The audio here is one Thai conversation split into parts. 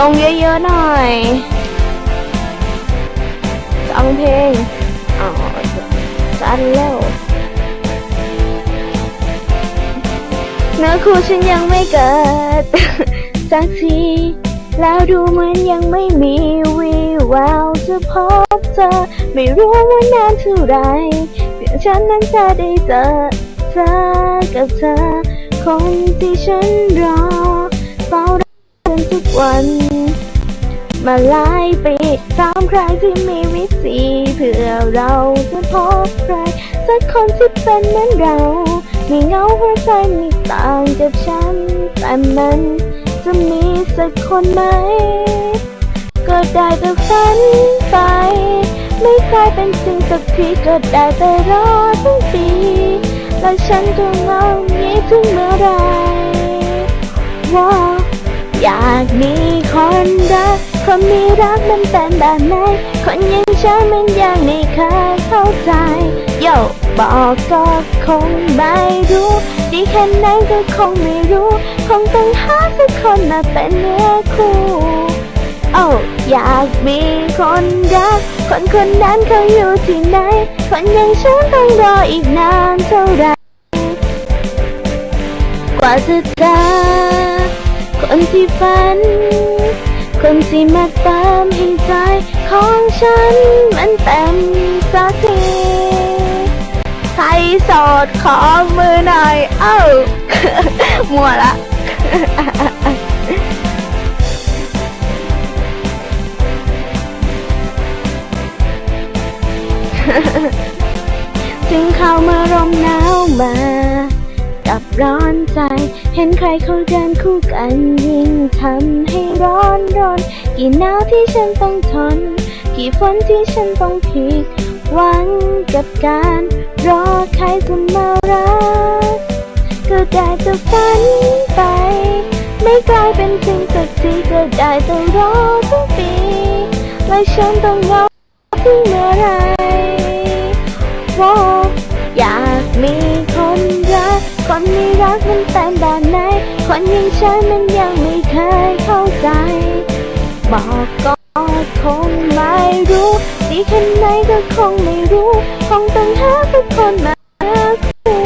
ลงเยอะๆหน่อยฟังเพลงอ๋อจันแล้วเนื้อคู่ฉันยังไม่เกิด สักที แล้วดูเหมือนยังไม่มีวีแววจะพบเธอ ไม่รู้ว่านานเท่าไรเพียงฉันนั้นจะได้เจอเธอกับเธอคงที่ฉันรอเฝ้ารอกันทุกวัน มาหลายปีตามใครที่มีวิธีเพื่อเราจะพบใครสักคนที่เป็นเหมือนเรา มีเงาหัวใจม่ต่างกับฉัน แต่มันจะมีสักคนไหม ก็ได้แต่ฝันไป ไม่กลายเป็นจริงสักทีก็ได้แต่รอทั้งปีและฉันจะเงาองนี้ถึงเมื่อไรว่าอยากมีคนรัก คนมีรักมันเป็นแบบไหน คนอย่างฉันมันยังไม่เคยเข้าใจโยบอกก็คงไม่รู้ ดีแค่ไหนก็คงไม่รู้ คงต้องหาสักคนมาเป็นเนื้อคู่โอ้อยากมีคนรัก คนคนนั้นเขาอยู่ที่ไหน คนอย่างฉันต้องรออีกนานเท่าไหรกว่าจะเจอคนที่ฝัน คนที่มาเติมให้ใจของฉันมันเต็มสักทีใครโสดขอมือหน่อย เอ้า มัวละจึงเข้ามาร่มหนาวมา ร้อนใจ เห็นใครเขาเดินคู่กันยิ่งทำให้ร้อนรน กี่หนาวที่ฉันต้องทน กี่ฝนที่ฉันต้องผิดหวังกับการรอใครจะมารักก็ได้แต่ฝันไป ไม่กลายเป็นจริงสักทีก็ได้แต่รอทุกปีและฉันต้องรอถึงเมื่อไรโอ้อยากมี คนรักคนมีรักมันเป็นแบบไหน คนอย่างฉันมันยังไม่เคยเข้าใจ บอกก็คงไม่รู้ดีแค่ไหนก็คงไม่รู้ คงต้องหาสักคนมาคู่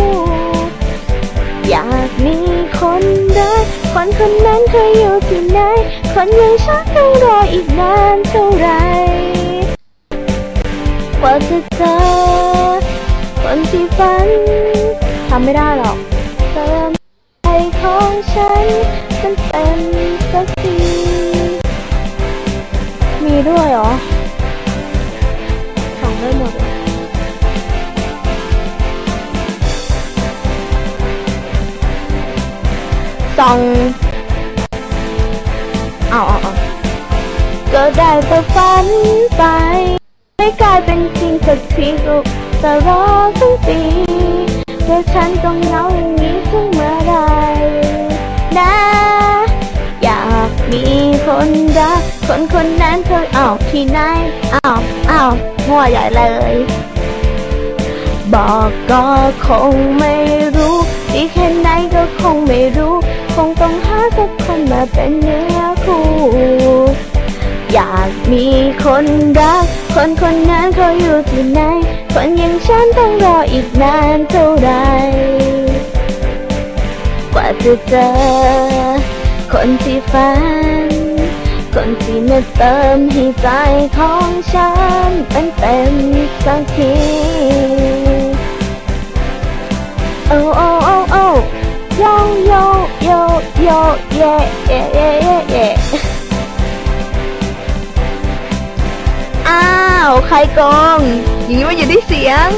อยากมีคนรักคนคนนั้นเคยอยู่ที่ไหน คนอย่างฉันต้องรออีกนานเท่าไหรกว่าจะเจอคนที่ฝันทำไม่ได้หรอก ของฉันมันเป็นสักทีมีด้วยเหรอทำได้หมดเลยสองเอาเอาเอาก็ได้แต่ฝันไป ไม่กลายเป็นจริงสักทีก็จะรอทั้งปีเพื่อฉันต้องเหงาอย่างนี้ถึงเมื่ คนคนนั้นเคยเอาที่ไหนอ้าวอ้าวมั่วใหญ่เลย บอกก็คงไม่รู้ดีแค่ไหนก็คงไม่รู้ คงต้องหาสักคนมาเป็นเนื้อคู่อยากมีคนรัก คนคนนั้นเขาอยู่ที่ไหน คนอย่างฉันต้องรออีกนานเท่าไหรกว่าจะเจอคนที่ฝัน คนที่มาเติมให้ใจของฉันเป็นเต็มสักทีโอ้โอ้โอ้โอ้โยโยโยโยเย่เย่เย่เย่เย่อ้าว ใครโกงอย่างนี้ว่าอยู่ที่เสียง